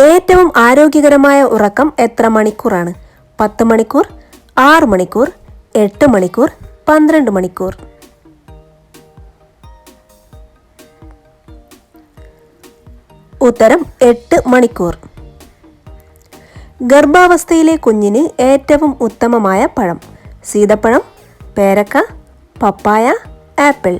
ഏറ്റവും ആരോഗ്യകരമായ ഉറക്കം എത്ര മണിക്കൂറാണ്? പത്ത് മണിക്കൂർ ആറ് മണിക്കൂർ എട്ട് മണിക്കൂർ പന്ത്രണ്ട് മണിക്കൂർ. ഉത്തരം എട്ട് മണിക്കൂർ. ഗർഭാവസ്ഥയിലെ കുഞ്ഞിന് ഏറ്റവും ഉത്തമമായ പഴം. സീതപ്പഴം പേരക്ക പപ്പായ ആപ്പിൾ.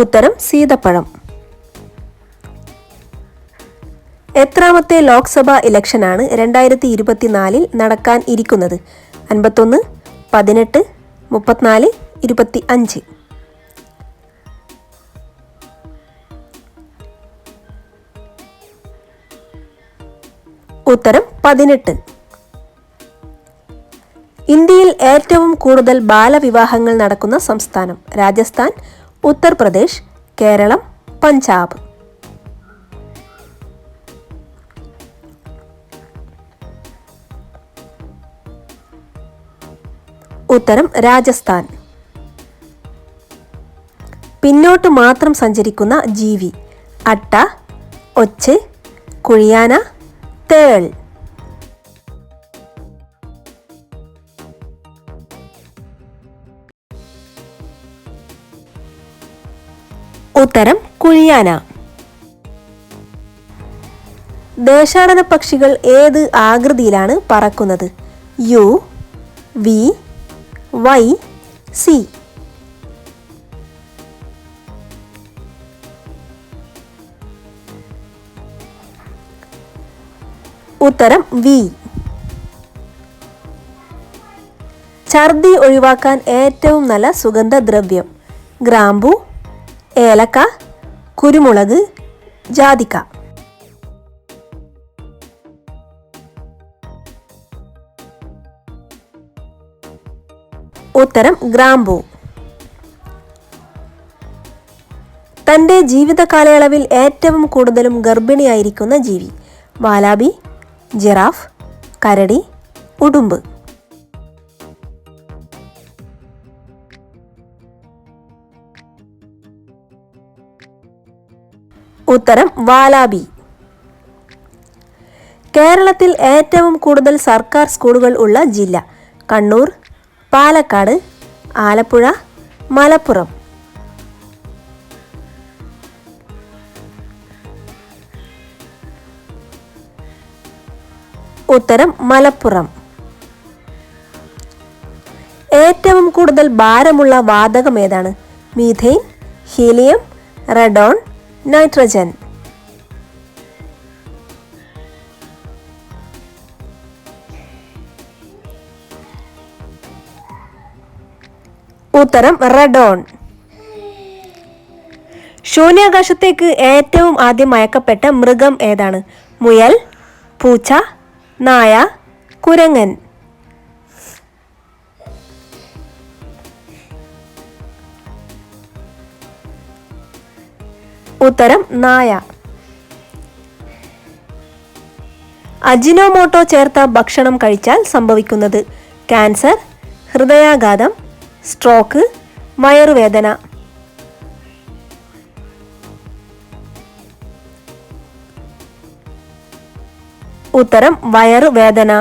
ഉത്തരം സീതപ്പഴം. എത്രാമത്തെ ലോക്സഭാ ഇലക്ഷനാണ് രണ്ടായിരത്തി ഇരുപത്തിനാലിൽ നടക്കാൻ ഇരിക്കുന്നത്. അൻപത്തൊന്ന് പതിനെട്ട് മുപ്പത്തിനാല് ഇരുപത്തി അഞ്ച് ഉത്തരം പതിനെട്ട്. ഇന്ത്യയിൽ ഏറ്റവും കൂടുതൽ ബാലവിവാഹങ്ങൾ നടക്കുന്ന സംസ്ഥാനം രാജസ്ഥാൻ. ഉത്തർപ്രദേശ് കേരളം പഞ്ചാബ്. ഉത്തരം രാജസ്ഥാൻ. പിന്നോട്ട് മാത്രം സഞ്ചരിക്കുന്ന ജീവി അട്ട ഒച്ച് കുഴിയാന തേൾ. ഉത്തരം കുഴിയാന. ദേശാടന പക്ഷികൾ ഏത് ആകൃതിയിലാണ് പറക്കുന്നത്? U V Y C. ഉത്തരം വി. ഛർദി ഒഴിവാക്കാൻ ഏറ്റവും നല്ല സുഗന്ധദ്രവ്യം ഗ്രാമ്പു ഏലക്ക കുരുമുളക് ജാതിക്ക. ഉത്തരം ഗ്രാമ്പൂ. തന്റെ ജീവിത കാലയളവിൽ ഏറ്റവും കൂടുതലും ഗർഭിണിയായിരിക്കുന്ന ജീവി വാലാബി ജിറാഫ് കരടി ഉടുമ്പ്. ഉത്തരം വാലാബി. കേരളത്തിൽ ഏറ്റവും കൂടുതൽ സർക്കാർ സ്കൂളുകൾ ഉള്ള ജില്ല കണ്ണൂർ പാലക്കാട് ആലപ്പുഴ മലപ്പുറം. ഉത്തരം മലപ്പുറം. ഏറ്റവും കൂടുതൽ ഭാരമുള്ള വാതകം ഏതാണ്? Methane helium radon nitrogen. ഉത്തരം റെഡോൺ ശൂന്യാകാശത്തേക്ക് ഏറ്റവും ആദ്യം മയക്കപ്പെട്ട മൃഗം ഏതാണ്? മുയൽ പൂച്ച നായ കുരങ്ങൻ. ഉത്തരം നായ. അജിനോമോട്ടോ ചേർത്ത ഭക്ഷണം കഴിച്ചാൽ സംഭവിക്കുന്നത് ക്യാൻസർ ഹൃദയാഘാതം സ്ട്രോക്ക് വയറുവേദന. ഉത്തരം വയറുവേദന.